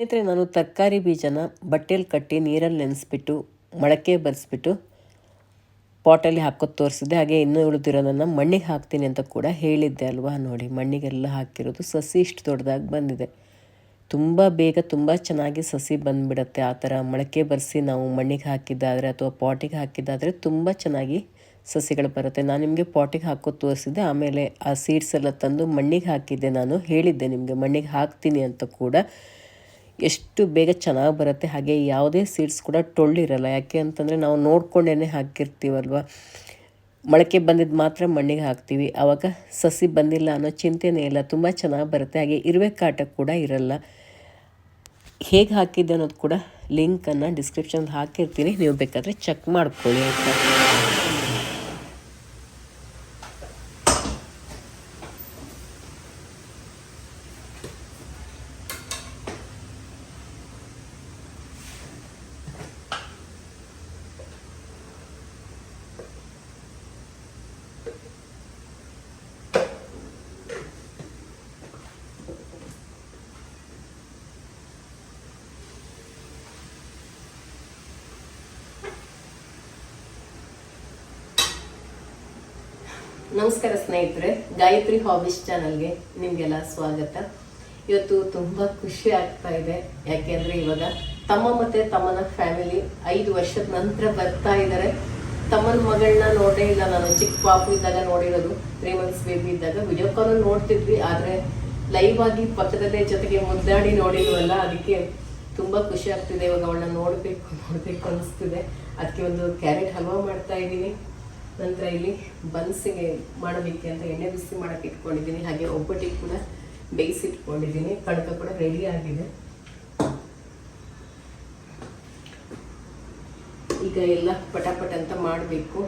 ಸ್ನೇಹಿತರೆ, ನಾನು ತರಕಾರಿ ಬೀಜನ ಬಟ್ಟೆಲಿ ಕಟ್ಟಿ ನೀರಲ್ಲಿ ನೆನೆಸ್ಬಿಟ್ಟು, ಮೊಳಕೆ ಬರೆಸ್ಬಿಟ್ಟು ಪಾಟಲ್ಲಿ ಹಾಕೋದು ತೋರಿಸಿದ್ದೆ. ಹಾಗೆ ಇನ್ನೂ ಉಳಿದಿರೋದನ್ನು ಮಣ್ಣಿಗೆ ಹಾಕ್ತೀನಿ ಅಂತ ಕೂಡ ಹೇಳಿದ್ದೆ ಅಲ್ವಾ ನೋಡಿ. ಮಣ್ಣಿಗೆಲ್ಲ ಹಾಕಿರೋದು ಸಸಿ ಇಷ್ಟು ದೊಡ್ಡದಾಗಿ ಬಂದಿದೆ. ತುಂಬ ಬೇಗ ತುಂಬ ಚೆನ್ನಾಗಿ ಸಸಿ ಬಂದುಬಿಡತ್ತೆ. ಆ ಥರ ಮೊಳಕೆ ಬರೆಸಿ ನಾವು ಮಣ್ಣಿಗೆ ಹಾಕಿದ್ದಾದರೆ ಅಥವಾ ಪಾಟಿಗೆ ಹಾಕಿದ್ದಾದರೆ ತುಂಬ ಚೆನ್ನಾಗಿ ಸಸಿಗಳು ಬರುತ್ತೆ. ನಾನು ನಿಮಗೆ ಪಾಟಿಗೆ ಹಾಕೋದು ತೋರಿಸಿದ್ದೆ. ಆಮೇಲೆ ಆ ಸೀಡ್ಸ್ ಎಲ್ಲ ತಂದು ಮಣ್ಣಿಗೆ ಹಾಕಿದ್ದೆ ನಾನು. ಹೇಳಿದ್ದೆ ನಿಮಗೆ ಮಣ್ಣಿಗೆ ಹಾಕ್ತೀನಿ ಅಂತ ಕೂಡ. ಎಷ್ಟು ಬೇಗ ಚೆನ್ನಾಗಿ ಬರುತ್ತೆ, ಹಾಗೆ ಯಾವುದೇ ಸೀಡ್ಸ್ ಕೂಡ ಟೊಳ್ಳಿರಲ್ಲ. ಯಾಕೆ ಅಂತಂದರೆ ನಾವು ನೋಡ್ಕೊಂಡೇ ಹಾಕಿರ್ತೀವಲ್ವ? ಮೊಳಕೆ ಬಂದಿದ್ದು ಮಾತ್ರ ಮಣ್ಣಿಗೆ ಹಾಕ್ತೀವಿ. ಆವಾಗ ಸಸಿ ಬಂದಿಲ್ಲ ಅನ್ನೋ ಚಿಂತೆನೇ ಇಲ್ಲ. ತುಂಬ ಚೆನ್ನಾಗಿ ಬರುತ್ತೆ. ಹಾಗೆ ಇರುವೆ ಕಾಟ ಕೂಡ ಇರಲ್ಲ. ಹೇಗೆ ಹಾಕಿದ್ದೆ ಅನ್ನೋದು ಕೂಡ ಲಿಂಕನ್ನು ಡಿಸ್ಕ್ರಿಪ್ಷನ್ ಹಾಕಿರ್ತೀನಿ. ನೀವು ಬೇಕಾದರೆ ಚೆಕ್ ಮಾಡ್ಕೊಳ್ಳಿ ಆಯಿತಾ? ನಮಸ್ಕಾರ ಸ್ನೇಹಿತರೆ, ಗಾಯತ್ರಿ ಹಾಬೀಸ್ ಚಾನಲ್ಗೆ ನಿಮಗೆಲ್ಲ ಸ್ವಾಗತ. ಇವತ್ತು ತುಂಬ ಖುಷಿ ಆಗ್ತಾ ಇದೆ. ಯಾಕೆಂದ್ರೆ ಇವಾಗ ತಮ್ಮ ಮತ್ತೆ ತಮ್ಮನ ಫ್ಯಾಮಿಲಿ ಐದು ವರ್ಷದ ನಂತರ ಬರ್ತಾ ಇದ್ದಾರೆ ತಮ್ಮನ ಮಗಳನ್ನ ನೋಡೇ ಇಲ್ಲ. ನಾನು ಚಿಕ್ಕ ಪಾಪು ಇದ್ದಾಗ ನೋಡಿರೋದು ತ್ರೀ ಮಂತ್ಸ್ ಬೇಬಿ ಇದ್ದಾಗ ವಿಡಿಯೋ ಕಾಲ್ ನೋಡ್ತಿದ್ವಿ. ಆದರೆ ಲೈವ್ ಆಗಿ ಪಕ್ಕದಲ್ಲೇ ಜೊತೆಗೆ ಮುದ್ದಾಡಿ ನೋಡಿಲ್ವಲ್ಲ, ಅದಕ್ಕೆ ತುಂಬ ಖುಷಿ ಆಗ್ತಿದೆ. ಇವಾಗ ಅವಳನ್ನ ನೋಡಬೇಕು ನೋಡಬೇಕು ಅನಿಸ್ತಿದೆ. ಅದಕ್ಕೆ ಒಂದು ಕ್ಯಾರೆಟ್ ಹಲ್ವಾ ಮಾಡ್ತಾ ಇದ್ದೀನಿ. ನಂತರ ಇಲ್ಲಿ ಬನ್ಸಿಗೆ ಮಾಡೋದಕ್ಕೆ ಅಂತ ಎಣ್ಣೆ ಬಿಸಿ ಮಾಡಕ್ಕೆ ಇಟ್ಕೊಂಡಿದ್ದೀನಿ. ಹಾಗೆ ಒಬ್ಬಟ್ಟಿಗೆ ಕೂಡ ಬೇಯಿಸಿಟ್ಕೊಂಡಿದ್ದೀನಿ. ಕಣಕ ಕೂಡ ರೆಡಿ ಆಗಿದೆ. ಈಗ ಎಲ್ಲ ಪಟಾಪಟ ಅಂತ ಮಾಡಬೇಕು.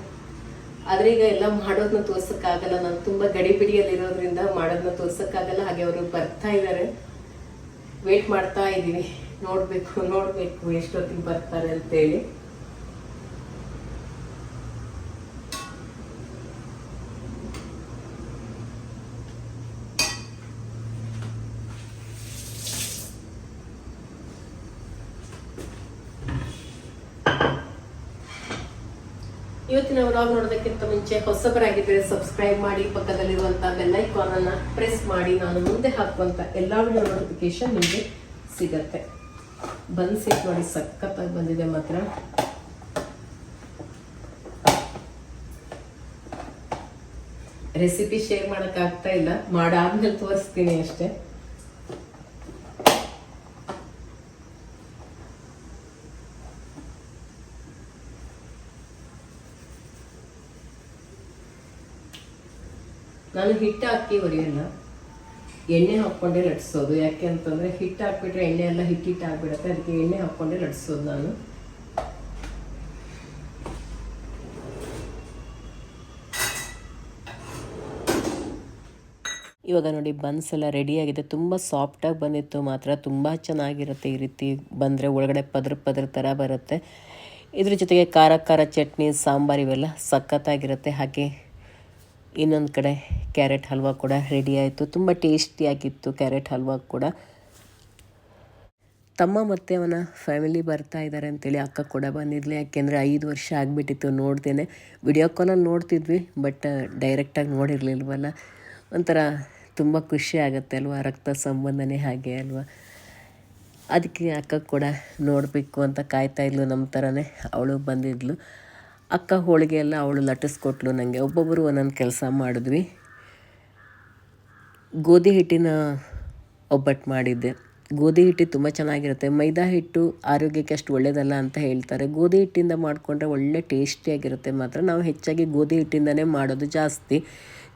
ಆದರೆ ಈಗ ಎಲ್ಲ ಮಾಡೋದನ್ನ ತೋರ್ಸೋಕ್ಕಾಗಲ್ಲ. ನಾನು ತುಂಬ ಗಡಿಬಿಡಿಯಲ್ಲಿರೋದ್ರಿಂದ ಮಾಡೋದನ್ನ ತೋರ್ಸೋಕ್ಕಾಗಲ್ಲ. ಹಾಗೆ ಅವರು ಬರ್ತಾ ಇದ್ದಾರೆ. ವೇಟ್ ಮಾಡ್ತಾ ಇದ್ದೀನಿ. ನೋಡಬೇಕು ನೋಡಬೇಕು ಎಷ್ಟೊತ್ತಿಗೆ ಬರ್ತಾರೆ ಅಂತೇಳಿ. ಇವತ್ತಿನ ವ್ಲಾಗ್ ನೋಡೋದಕ್ಕಿಂತ ಮುಂಚೆ ಹೊಸಬರಾಗಿದ್ದರೆ ಸಬ್ಸ್ಕ್ರೈಬ್ ಮಾಡಿ ಪಕ್ಕದಲ್ಲಿರುವಂತಹ ಬೆಲ್ ಐಕಾನ್ ಅನ್ನ ಪ್ರೆಸ್ ಮಾಡಿ, ನಾನು ಮುಂದೆ ಹಾಕುವಂತ ಎಲ್ಲಾ ನೋಟಿಫಿಕೇಶನ್ ನಿಮಗೆ ಸಿಗತ್ತೆ. ಬನ್ಸಿಟ್ ನೋಡಿ ಸಖತ್ತಾಗಿ ಬಂದಿದೆ ಮಾತ್ರ. ರೆಸಿಪಿ ಶೇರ್ ಮಾಡೋಕ್ಕಾಗ್ತಾ ಇಲ್ಲ, ಮಾಡಾದ್ಮೇಲೆ ತೋರಿಸ್ತೀನಿ ಅಷ್ಟೇ. ನಾನು ಹಿಟ್ಟು ಹಾಕಿ ಒರೆಯಲ್ಲ ಎಣ್ಣೆ ಹಾಕ್ಕೊಂಡೇ ಲಟ್ಸೋದು ಯಾಕೆ ಅಂತಂದರೆ ಹಿಟ್ಟು ಹಾಕ್ಬಿಟ್ರೆ ಎಣ್ಣೆ ಎಲ್ಲ ಹಿಟ್ಟಿಟ್ಟು ಆಗಿಬಿಡುತ್ತೆ. ಅದಕ್ಕೆ ಎಣ್ಣೆ ಹಾಕ್ಕೊಂಡೇ ಲಟ್ಸೋದು ನಾನು. ಇವಾಗ ನೋಡಿ ಬನ್ಸ್ ಎಲ್ಲ ರೆಡಿಯಾಗಿದೆ ತುಂಬ ಸಾಫ್ಟಾಗಿ ಬಂದಿತ್ತು ಮಾತ್ರ. ತುಂಬ ಚೆನ್ನಾಗಿರುತ್ತೆ ಈ ರೀತಿ ಬಂದರೆ ಒಳಗಡೆ ಪದ್ರ ಪದ್ರ ಥರ ಬರುತ್ತೆ. ಇದ್ರ ಜೊತೆಗೆ ಖಾರ ಖಾರ ಚಟ್ನಿ, ಸಾಂಬಾರು ಇವೆಲ್ಲ ಸಖತ್ತಾಗಿರುತ್ತೆ. ಹಾಗೆ ಇನ್ನೊಂದು ಕಡೆ ಕ್ಯಾರೆಟ್ ಹಲ್ವಾ ಕೂಡ ರೆಡಿ ಆಯಿತು. ತುಂಬ ಟೇಸ್ಟಿಯಾಗಿತ್ತು ಕ್ಯಾರೆಟ್ ಹಲ್ವಾ ಕೂಡ. ತಮ್ಮ ಮತ್ತು ಅವನ ಫ್ಯಾಮಿಲಿ ಬರ್ತಾ ಇದ್ದಾರೆ ಅಂತೇಳಿ ಅಕ್ಕ ಕೂಡ ಬಂದಿದ್ಲಿ. ಯಾಕೆಂದರೆ ಐದು ವರ್ಷ ಆಗಿಬಿಟ್ಟಿತ್ತು ನೋಡ್ದೇನೆ. ವಿಡಿಯೋ ಕಾಲಲ್ಲಿ ನೋಡ್ತಿದ್ವಿ ಬಟ್ ಡೈರೆಕ್ಟಾಗಿ ನೋಡಿರಲಿಲ್ವಲ್ಲ. ಒಂಥರ ತುಂಬ ಖುಷಿ ಆಗುತ್ತೆ ಅಲ್ವಾ, ರಕ್ತ ಸಂಬಂಧನೇ ಹಾಗೆ ಅಲ್ವಾ. ಅದಕ್ಕೆ ಅಕ್ಕ ಕೂಡ ನೋಡಬೇಕು ಅಂತ ಕಾಯ್ತಾ ಇದ್ಲು ನಮ್ಮ ಥರನೇ ಅವಳು ಬಂದಿದ್ಲು. ಅಕ್ಕ ಹೋಳಿಗೆ ಎಲ್ಲ ಅವಳು ಲಟ್ಟಿಸ್ಕೊಟ್ಲು ನನಗೆ ಒಬ್ಬೊಬ್ಬರು ಒಂದೊಂದು ಕೆಲಸ ಮಾಡಿದ್ವಿ. ಗೋಧಿ ಹಿಟ್ಟಿನ ಒಬ್ಬಟ್ಟು ಮಾಡಿದ್ದೆ. ಗೋಧಿ ಹಿಟ್ಟು ತುಂಬ ಚೆನ್ನಾಗಿರುತ್ತೆ. ಮೈದಾ ಹಿಟ್ಟು ಆರೋಗ್ಯಕ್ಕೆ ಅಷ್ಟು ಒಳ್ಳೆಯದಲ್ಲ ಅಂತ ಹೇಳ್ತಾರೆ. ಗೋಧಿ ಹಿಟ್ಟಿಂದ ಮಾಡಿಕೊಂಡ್ರೆ ಒಳ್ಳೆ ಟೇಸ್ಟಿಯಾಗಿರುತ್ತೆ ಮಾತ್ರ ನಾವು ಹೆಚ್ಚಾಗಿ ಗೋಧಿ ಹಿಟ್ಟಿಂದನೇ ಮಾಡೋದು ಜಾಸ್ತಿ.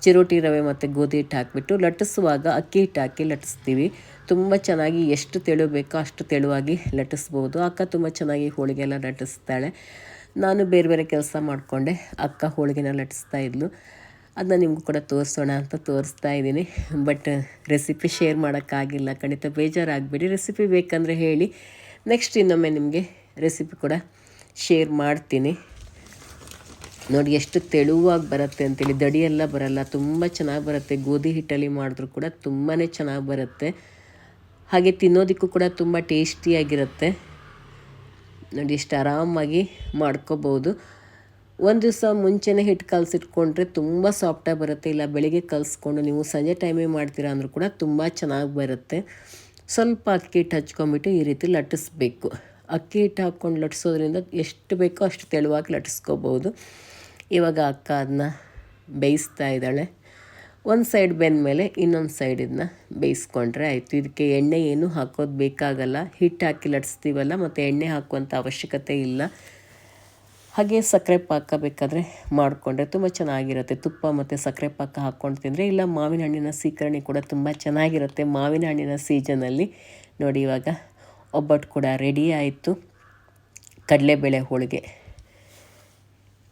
ಚಿರೋಟಿ ರವೆ ಮತ್ತು ಗೋಧಿ ಹಿಟ್ಟು ಹಾಕಿಬಿಟ್ಟು ಲಟ್ಟಿಸುವಾಗ ಅಕ್ಕಿ ಹಿಟ್ಟು ಹಾಕಿ ಲಟ್ಟಿಸ್ತೀವಿ. ತುಂಬ ಚೆನ್ನಾಗಿ ಎಷ್ಟು ತೆಳು ಬೇಕೋ ಅಷ್ಟು ತೆಳುವಾಗಿ ಲಟ್ಟಿಸ್ಬೋದು. ಅಕ್ಕ ತುಂಬ ಚೆನ್ನಾಗಿ ಹೋಳಿಗೆ ಎಲ್ಲ ಲಟ್ಟಿಸ್ತಾಳೆ. ನಾನು ಬೇರೆ ಬೇರೆ ಕೆಲಸ ಮಾಡಿಕೊಂಡೆ. ಅಕ್ಕ ಹೋಳಿಗೆನ ಲಟ್ಟಿಸ್ತಾ ಇದ್ಲು. ಅದನ್ನ ನಿಮಗೂ ಕೂಡ ತೋರಿಸೋಣ ಅಂತ ತೋರಿಸ್ತಾ ಇದ್ದೀನಿ. ಬಟ್ ರೆಸಿಪಿ ಶೇರ್ ಮಾಡೋಕ್ಕಾಗಿಲ್ಲ. ಖಂಡಿತ ಬೇಜಾರಾಗಬೇಡಿ. ರೆಸಿಪಿ ಬೇಕಂದರೆ ಹೇಳಿ. ನೆಕ್ಸ್ಟ್ ಇನ್ನೊಮ್ಮೆ ನಿಮಗೆ ರೆಸಿಪಿ ಕೂಡ ಶೇರ್ ಮಾಡ್ತೀನಿ. ನೋಡಿ, ಎಷ್ಟು ತೆಳುವಾಗಿ ಬರುತ್ತೆ ಅಂತೇಳಿ. ದಡಿಯೆಲ್ಲ ಬರಲ್ಲ. ತುಂಬ ಚೆನ್ನಾಗಿ ಬರುತ್ತೆ. ಗೋಧಿ ಹಿಟ್ಟಲ್ಲಿ ಮಾಡಿದ್ರು ಕೂಡ ತುಂಬಾ ಚೆನ್ನಾಗಿ ಬರುತ್ತೆ. ಹಾಗೆ ತಿನ್ನೋದಕ್ಕೂ ಕೂಡ ತುಂಬ ಟೇಸ್ಟಿಯಾಗಿರುತ್ತೆ ನೋಡಿ, ಇಷ್ಟು ಆರಾಮಾಗಿ ಮಾಡ್ಕೋಬೋದು. ಒಂದು ದಿವಸ ಮುಂಚೆನೇ ಹಿಟ್ಟು ಕಲಸಿಟ್ಕೊಂಡ್ರೆ ತುಂಬ ಸಾಫ್ಟಾಗಿ ಬರುತ್ತೆ. ಇಲ್ಲ, ಬೆಳಿಗ್ಗೆ ಕಲಿಸ್ಕೊಂಡು ನೀವು ಸಂಜೆ ಟೈಮಿಗೆ ಮಾಡ್ತೀರಾ ಅಂದರೂ ಕೂಡ ತುಂಬ ಚೆನ್ನಾಗಿ ಬರುತ್ತೆ. ಸ್ವಲ್ಪ ಅಕ್ಕಿ ಹಿಟ್ಟು ಹಚ್ಕೊಂಬಿಟ್ಟು ಈ ರೀತಿ ಲಟ್ಟಿಸ್ಬೇಕು. ಅಕ್ಕಿ ಹಿಟ್ಟು ಹಾಕ್ಕೊಂಡು ಲಟ್ಟಿಸೋದ್ರಿಂದ ಎಷ್ಟು ಬೇಕೋ ಅಷ್ಟು ತೆಳುವಾಗಿ ಲಟ್ಟಿಸ್ಕೋಬೋದು. ಇವಾಗ ಅಕ್ಕ ಅದನ್ನ ಬೇಯಿಸ್ತಾ ಇದ್ದಾಳೆ. ಒಂದು ಸೈಡ್ ಬೆಂದ ಮೇಲೆ ಇನ್ನೊಂದು ಸೈಡ್ ಬೇಯಿಸ್ಕೊಂಡ್ರೆ ಆಯಿತು. ಇದಕ್ಕೆ ಎಣ್ಣೆ ಏನು ಹಾಕೋದು ಬೇಕಾಗಲ್ಲ. ಹಿಟ್ಟು ಹಾಕಿ ಲಟ್ಸ್ತೀವಲ್ಲ, ಮತ್ತು ಎಣ್ಣೆ ಹಾಕುವಂಥ ಅವಶ್ಯಕತೆ ಇಲ್ಲ. ಹಾಗೆ ಸಕ್ಕರೆ ಪಾಕ ಬೇಕಾದರೆ ಮಾಡಿಕೊಂಡ್ರೆ ತುಂಬ ಚೆನ್ನಾಗಿರುತ್ತೆ. ತುಪ್ಪ ಮತ್ತು ಸಕ್ಕರೆ ಪಾಕ ಹಾಕ್ಕೊಂಡು ತಿಂದರೆ, ಇಲ್ಲ ಮಾವಿನ ಹಣ್ಣಿನ ಸೀಕರಣೆ ಕೂಡ ತುಂಬ ಚೆನ್ನಾಗಿರುತ್ತೆ. ಮಾವಿನ ಹಣ್ಣಿನ ಸೀಸನಲ್ಲಿ ನೋಡಿ ಇವಾಗ ಒಬ್ಬಟ್ಟು ಕೂಡ ರೆಡಿ ಆಯಿತು. ಕಡಲೆಬೇಳೆ ಹೋಳಿಗೆ.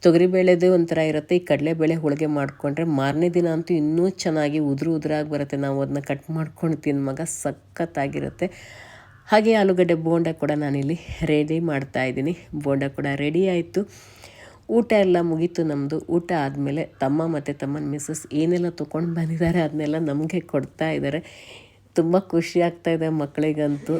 ತೊಗರಿಬೇಳೆದು ಒಂಥರ ಇರುತ್ತೆ. ಈ ಕಡಲೆಬೇಳೆ ಹೋಳಿಗೆ ಮಾಡಿಕೊಂಡ್ರೆ ಮಾರನೇ ದಿನ ಅಂತೂ ಇನ್ನೂ ಚೆನ್ನಾಗಿ ಉದುರು ಉದುರಾಗಿ ಬರುತ್ತೆ. ನಾವು ಅದನ್ನ ಕಟ್ ಮಾಡ್ಕೊಂಡು ತಿನ್ನುವಾಗ ಸಖತ್ತಾಗಿರುತ್ತೆ. ಹಾಗೆ ಆಲೂಗಡ್ಡೆ ಬೋಂಡ ಕೂಡ ನಾನಿಲ್ಲಿ ರೆಡಿ ಮಾಡ್ತಾ ಇದ್ದೀನಿ. ಬೋಂಡ ಕೂಡ ರೆಡಿ ಆಯಿತು. ಊಟ ಎಲ್ಲ ಮುಗೀತು ನಮ್ಮದು ಊಟ ಆದಮೇಲೆ ತಮ್ಮ ಮತ್ತು ತಮ್ಮನ ಮಿಸ್ಸಸ್ ಏನೆಲ್ಲ ತೊಗೊಂಡು ಬಂದಿದ್ದಾರೆ ಅದನ್ನೆಲ್ಲ ನಮಗೆ ಕೊಡ್ತಾ ಇದ್ದಾರೆ. ತುಂಬ ಖುಷಿ ಆಗ್ತಾಯಿದೆ ಮಕ್ಕಳಿಗಂತೂ.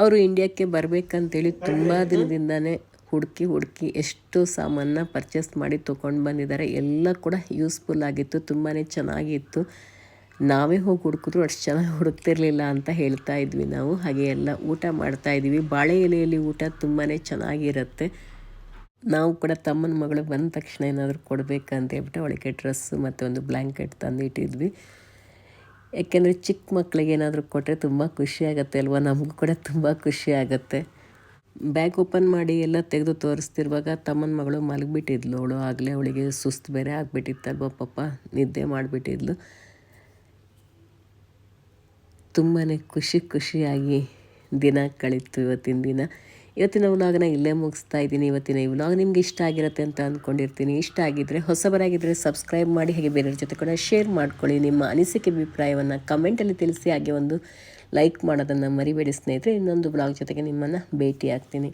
ಅವರು ಇಂಡಿಯಾಕ್ಕೆ ಬರಬೇಕಂತೇಳಿ ತುಂಬ ದಿನದಿಂದನೇ ಹುಡುಕಿ ಹುಡುಕಿ ಎಷ್ಟು ಸಾಮಾನನ್ನ ಪರ್ಚೇಸ್ ಮಾಡಿ ತೊಗೊಂಡು ಬಂದಿದ್ದಾರೆ. ಎಲ್ಲ ಕೂಡ ಯೂಸ್ಫುಲ್ ಆಗಿತ್ತು ತುಂಬಾ ಚೆನ್ನಾಗಿತ್ತು. ನಾವೇ ಹೋಗಿ ಹುಡುಕಿದ್ರು ಅಷ್ಟು ಚೆನ್ನಾಗಿ ಹುಡುಕ್ತಿರ್ಲಿಲ್ಲ ಅಂತ ಹೇಳ್ತಾ ಇದ್ವಿ ನಾವು. ಹಾಗೆ ಎಲ್ಲ ಊಟ ಮಾಡ್ತಾ ಇದ್ವಿ. ಬಾಳೆ ಎಲೆಯಲ್ಲಿ ಊಟ ತುಂಬಾ ಚೆನ್ನಾಗಿರುತ್ತೆ. ನಾವು ಕೂಡ ತಮ್ಮನ ಮಗಳು ಬಂದ ತಕ್ಷಣ ಏನಾದರೂ ಕೊಡಬೇಕಂತ ಹೇಳ್ಬಿಟ್ಟು ಅವಳಿಗೆ ಡ್ರೆಸ್ಸು ಮತ್ತು ಒಂದು ಬ್ಲ್ಯಾಂಕೆಟ್ ತಂದಿಟ್ಟಿದ್ವಿ ಯಾಕೆಂದರೆ ಚಿಕ್ಕ ಮಕ್ಕಳಿಗೆ ಏನಾದರೂ ಕೊಟ್ಟರೆ ತುಂಬ ಖುಷಿ ಆಗುತ್ತೆ ಅಲ್ವಾ? ನಮಗೂ ಕೂಡ ತುಂಬ ಖುಷಿ ಆಗುತ್ತೆ. ಬ್ಯಾಗ್ ಓಪನ್ ಮಾಡಿ ಎಲ್ಲ ತೆಗೆದು ತೋರಿಸ್ತಿರುವಾಗ ತಮ್ಮನ ಮಗಳು ಮಲಗಿಬಿಟ್ಟಿದ್ಲು. ಅವಳು ಆಗಲೇ ಅವಳಿಗೆ ಸುಸ್ತು ಬೇರೆ ಆಗಿಬಿಟ್ಟಿತ್ತಲ್ವ ಪಾಪ. ನಿದ್ದೆ ಮಾಡಿಬಿಟ್ಟಿದ್ಲು. ತುಂಬಾ ಖುಷಿ ಖುಷಿಯಾಗಿ ದಿನ ಕಳೀತು ಇವತ್ತಿನ ದಿನ. ಇವತ್ತಿನ ವ್ಲಾಗ್ನ ಇಲ್ಲೇ ಮುಗಿಸ್ತಾ ಇದ್ದೀನಿ. ಇವತ್ತಿನ ಈ ವ್ಲಾಗ್ ನಿಮ್ಗೆ ಇಷ್ಟ ಆಗಿರುತ್ತೆ ಅಂತ ಅಂದ್ಕೊಂಡಿರ್ತೀನಿ ಇಷ್ಟ ಆಗಿದ್ದರೆ ಹೊಸಬರಾಗಿದ್ದರೆ ಸಬ್ಸ್ಕ್ರೈಬ್ ಮಾಡಿ, ಹಾಗೆ ಬೇರೆಯವ್ರ ಜೊತೆ ಕೂಡ ಶೇರ್ ಮಾಡ್ಕೊಳ್ಳಿ. ನಿಮ್ಮ ಅನಿಸಿಕೆ, ಅಭಿಪ್ರಾಯವನ್ನು ಕಮೆಂಟಲ್ಲಿ ತಿಳಿಸಿ. ಹಾಗೆ ಒಂದು ಲೈಕ್ ಮಾಡೋದನ್ನು ಮರಿಬೇಡಿ ಸ್ನೇಹಿತರೆ ಇನ್ನೊಂದು ಬ್ಲಾಗ್ ಜೊತೆಗೆ ನಿಮ್ಮನ್ನು ಭೇಟಿ ಆಗ್ತೀನಿ